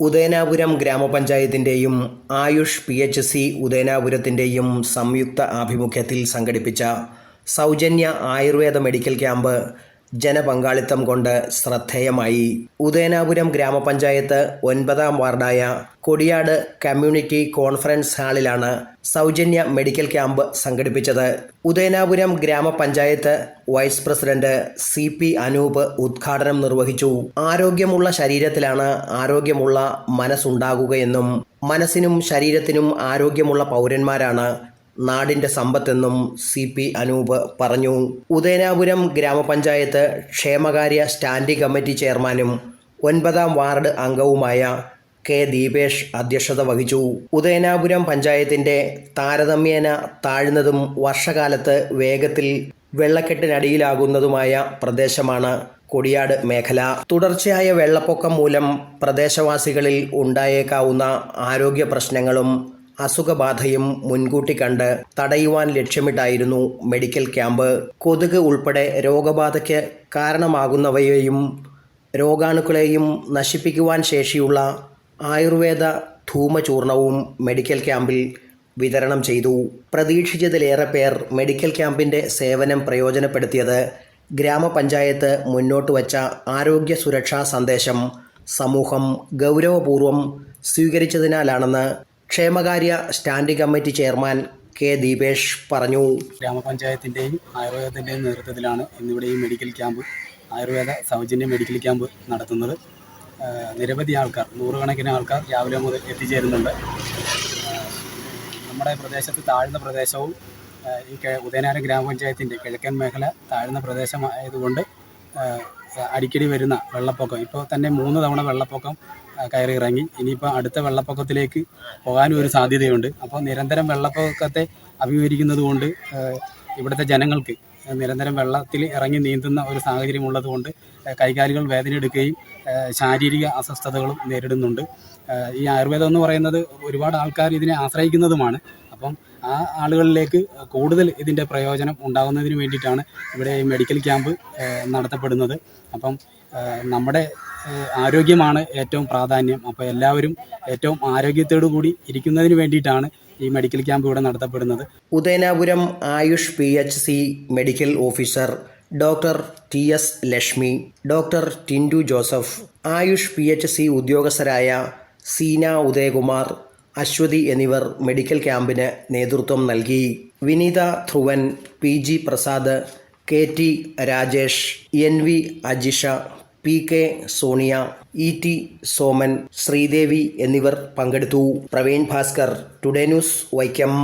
ഉദയനാപുരം ഗ്രാമപഞ്ചായത്തിന്റെയും AYUSH P H C ഉദയനാപുരത്തിന്റെയും സംയുക്ത ആഭിമുഖ്യത്തിൽ സംഘടിപ്പിച്ച സൗജന്യ ആയുർവേദ മെഡിക്കൽ ക്യാമ്പ് ജനപങ്കാളിത്തം കൊണ്ട് ശ്രദ്ധേയമായി. ഉദയനാപുരം ഗ്രാമപഞ്ചായത്ത് ഒൻപതാം വാർഡായ കൊടിയാട് കമ്മ്യൂണിറ്റി കോൺഫറൻസ് ഹാളിലാണ് സൗജന്യ മെഡിക്കൽ ക്യാമ്പ് സംഘടിപ്പിച്ചത്. ഉദയനാപുരം ഗ്രാമപഞ്ചായത്ത് vice president C P Anoop ഉദ്ഘാടനം നിർവഹിച്ചു. ആരോഗ്യമുള്ള ശരീരത്തിലാണ് ആരോഗ്യമുള്ള മനസ്സുണ്ടാകുകയെന്നും മനസ്സിനും ശരീരത്തിനും ആരോഗ്യമുള്ള പൗരന്മാരാണ് നാടിന്റെ സമ്പത്തെന്നും സി പി അനൂപ് പറഞ്ഞു. ഉദയനാപുരം ഗ്രാമപഞ്ചായത്ത് ക്ഷേമകാര്യ സ്റ്റാൻഡിംഗ് കമ്മിറ്റി ചെയർമാനും ഒൻപതാം വാർഡ് അംഗവുമായ കെ ദീപേഷ് അധ്യക്ഷത വഹിച്ചു. ഉദയനാപുരം പഞ്ചായത്തിന്റെ താരതമ്യേന താഴ്ന്നതും വർഷകാലത്ത് വേഗത്തിൽ വെള്ളക്കെട്ടിനടിയിലാകുന്നതുമായ പ്രദേശമാണ് കൊടിയാട് മേഖല. തുടർച്ചയായ വെള്ളപ്പൊക്കം മൂലം പ്രദേശവാസികളിൽ ഉണ്ടായേക്കാവുന്ന ആരോഗ്യ പ്രശ്നങ്ങളും അസുഖബാധയും മുൻകൂട്ടി കണ്ട് തടയുവാൻ ലക്ഷ്യമിട്ടായിരുന്നു മെഡിക്കൽ ക്യാമ്പ്. കൊതുക് ഉൾപ്പെടെ രോഗബാധയ്ക്ക് കാരണമാകുന്നവയെയും രോഗാണുക്കളെയും നശിപ്പിക്കുവാൻ ശേഷിയുള്ള ആയുർവേദ ധൂമചൂർണവും മെഡിക്കൽ ക്യാമ്പിൽ വിതരണം ചെയ്തു. പ്രതീക്ഷിച്ചതിലേറെ പേർ മെഡിക്കൽ ക്യാമ്പിന്റെ സേവനം പ്രയോജനപ്പെടുത്തിയത് ഗ്രാമപഞ്ചായത്ത് മുന്നോട്ട് വച്ച ആരോഗ്യ സുരക്ഷാ സന്ദേശം സമൂഹം ഗൗരവപൂർവം സ്വീകരിച്ചതിനാലാണെന്ന് ക്ഷേമകാര്യ standing committee chairman K Deepesh പറഞ്ഞു. ഗ്രാമപഞ്ചായത്തിന്റെയും ആയുർവേദത്തിന്റെയും നേതൃത്വത്തിലാണ് ഇന്നിവിടെ ഈ മെഡിക്കൽ ക്യാമ്പ് ആയുർവേദ സൗജന്യ മെഡിക്കൽ ക്യാമ്പ് നടത്തുന്നത്. നിരവധി ആൾക്കാർ നൂറുകണക്കിന് ആൾക്കാർ രാവിലെ മുതൽ എത്തിച്ചേരുന്നുണ്ട്. നമ്മുടെ പ്രദേശത്ത് താഴ്ന്ന പ്രദേശവും ഈ ഉദയനാരം ഗ്രാമപഞ്ചായത്തിന്റെ കിഴക്കൻ മേഖല താഴ്ന്ന പ്രദേശമായതുകൊണ്ട് അടിക്കടി വരുന്ന വെള്ളപ്പൊക്കം. ഇപ്പോൾ തന്നെ മൂന്ന് തവണ വെള്ളപ്പൊക്കം കയറി ഇറങ്ങി ഇനിയിപ്പോൾ അടുത്ത വെള്ളപ്പൊക്കത്തിലേക്ക് പോകാനും ഒരു സാധ്യതയുണ്ട്. അപ്പോൾ നിരന്തരം വെള്ളപ്പൊക്കത്തെ അഭിമുഖീകരിക്കുന്നത് കൊണ്ട് ഇവിടുത്തെ ജനങ്ങൾക്ക് നിരന്തരം വെള്ളത്തിൽ ഇറങ്ങി നീന്തുന്ന ഒരു സാഹചര്യം ഉള്ളതുകൊണ്ട് കൊണ്ട് കൈകാലുകൾ വേദന എടുക്കുകയും ശാരീരിക അസ്വസ്ഥതകളും നേരിടുന്നുണ്ട്. ഈ ആയുർവേദം എന്ന് പറയുന്നത് ഒരുപാട് ആൾക്കാർ ഇതിനെ ആശ്രയിക്കുന്നതുമാണ്. അപ്പം ആ ആളുകളിലേക്ക് കൂടുതൽ ഇതിന്റെ പ്രയോജനം ഉണ്ടാകുന്നതിന് വേണ്ടിയിട്ടാണ് ഇവിടെ ഈ മെഡിക്കൽ ക്യാമ്പ് നടത്തപ്പെടുന്നത്. അപ്പം നമ്മുടെ ആരോഗ്യമാണ് ഏറ്റവും പ്രാധാന്യം. അപ്പോൾ എല്ലാവരും ഏറ്റവും ആരോഗ്യത്തോടു കൂടി ഇരിക്കുന്നതിന് വേണ്ടിയിട്ടാണ് ഈ മെഡിക്കൽ ക്യാമ്പ് ഇവിടെ നടത്തപ്പെടുന്നത്. Udayanapuram AYUSH P H C medical officer doctor T S Lakshmi doctor Tindu Joseph AYUSH P H C ഉദ്യോഗസ്ഥരായ Seena Udayakumar Aswathy എന്നിവർ മെഡിക്കൽ ക്യാമ്പിന് നേതൃത്വം നൽകി. Vineetha Dhruvan P G Prasad K T Rajesh N V Ajisha P K Sonia E T Soman Sreedevi എന്നിവർ പങ്കെടുത്തു. Praveen Bhaskar today news Vaikom.